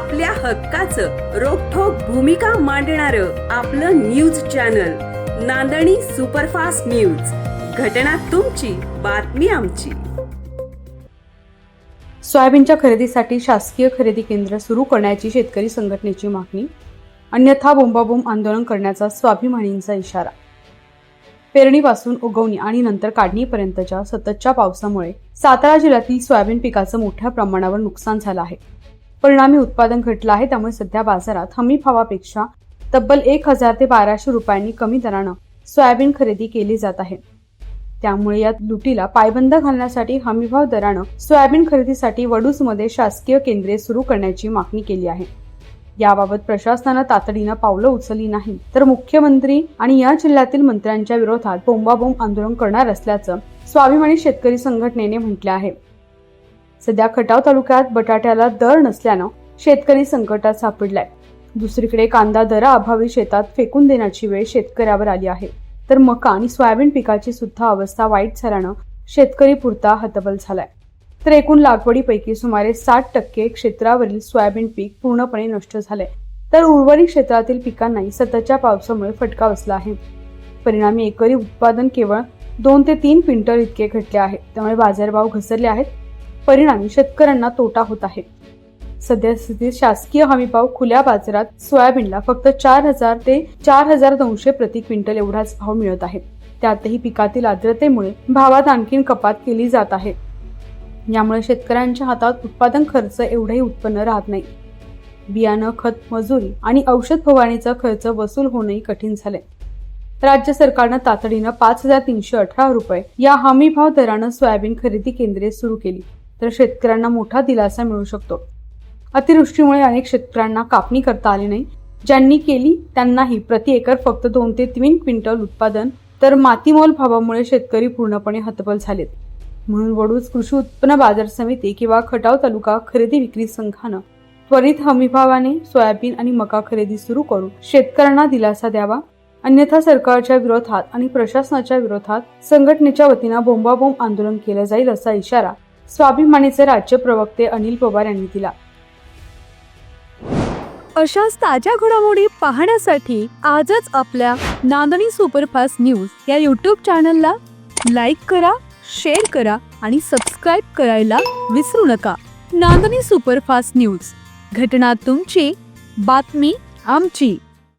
आपल्या हक्काचं रोखोक भूमिका मांडणार आपलं news channel Nandani superfast news. घटना तुमची बातमी आमची. सोयाबीनच्या खरेदीसाठी शासकीय खरेदी केंद्र सुरू करण्याची शेतकरी संघटनेची मागणी अन्यथा बोंबाबोंब आंदोलन करण्याचा स्वाभिमानींचा इशारा. पेरणीपासून उगवणी आणि नंतर काढणीपर्यंतच्या सततच्या पावसामुळे सातारा जिल्ह्यातील सोयाबीन पिकाचं मोठ्या प्रमाणावर नुकसान झालं आहे. परिणामी उत्पादन घटलं आहे. त्यामुळे सध्या बाजारात हमी भावापेक्षा तब्बल एक हजार ते बाराशे रुपयांनी कमी दरानं सोयाबीन खरेदी केली जात आहे. त्यामुळे या लुटीला पायबंद घालण्यासाठी हमीभाव दरानं सोयाबीन खरेदीसाठी वडूजमध्ये शासकीय केंद्रे सुरू करण्याची मागणी केली आहे. याबाबत प्रशासनानं तातडीनं पावलं उचलली नाही. तर मुख्यमंत्री आणि या जिल्ह्यातील मंत्र्यांच्या विरोधात बोंबाबोंब आंदोलन करणार असल्याचं स्वाभिमानी शेतकरी संघटनेने म्हटलं आहे. सध्या खटाव तालुक्यात बटाट्याला दर नसल्यानं शेतकरी संकटात सापडलाय. दुसरीकडे कांदा दराअभावी शेतात फेकून देण्याची वेळ शेतकऱ्यावर आली आहे. तर मका आणि सोयाबीन पिकाची सुद्धा अवस्था वाईट झाल्यानं शेतकरी पुरता हतबल झालाय. तर एकूण लागवडीपैकी सुमारे साठ टक्के क्षेत्रावरील सोयाबीन पीक पूर्णपणे नष्ट झाले तर उर्वरित क्षेत्रातील पिकांनाही सततच्या पावसामुळे फटका बसला आहे. परिणामी एकरी उत्पादन केवळ दोन ते तीन क्विंटल इतके घटले आहे. त्यामुळे बाजारभाव घसरले आहेत. परिणामी शेतकऱ्यांना तोटा होत आहे. सध्यास्थितीत शासकीय हमीभाव खुल्या बाजारात सोयाबीनला फक्त चार हजार ते चार हजार दोनशे प्रति क्विंटल एवढाच भाव मिळत आहे. त्यातही पिकातील आर्द्रतेमुळे भावात आणखीन कपात केली जात आहे. यामुळे शेतकऱ्यांच्या हातात उत्पादन खर्च एवढेही उत्पन्न राहत नाही. बियाणं खत मजुरी आणि औषध फवारणीचा खर्च वसूल होणेही कठीण झाले राज्य सरकारनं तातडीनं पाच हजार तीनशे अठरा रुपये या हमीभाव दरानं सोयाबीन खरेदी केंद्रे सुरू केली. तर शेतकऱ्यांना मोठा दिलासा मिळू शकतो. अतिवृष्टीमुळे अनेक शेतकऱ्यांना कापणी करता आली नाही. ज्यांनी केली त्यांनाही प्रति एकर फक्त दोन ते तीन क्विंटल उत्पादन तर मातीमोल भावामुळे शेतकरी पूर्णपणे हतबल झालेत. म्हणून वडूज कृषी उत्पन्न बाजार समिती किंवा खटाव तालुका खरेदी विक्री संघानं त्वरित हमीभावाने सोयाबीन आणि मका खरेदी सुरू करून शेतकऱ्यांना दिलासा द्यावा. अन्यथा सरकारच्या विरोधात आणि प्रशासनाच्या विरोधात संघटनेच्या वतीनं बोंबाबोंब आंदोलन केलं जाईल असा इशारा स्वाभिमानीचे राज्य प्रवक्ते अनिल पवार यांनी दिला. अशाच ताज्या घडामोडी पाहण्यासाठी आजच आपल्या नांदणी सुपरफास्ट न्यूज या यूट्यूब चॅनलला लाईक करा शेअर करा आणि सबस्क्राईब करायला विसरू नका. Nandani superfast news. घटना तुमची बातमी आमची.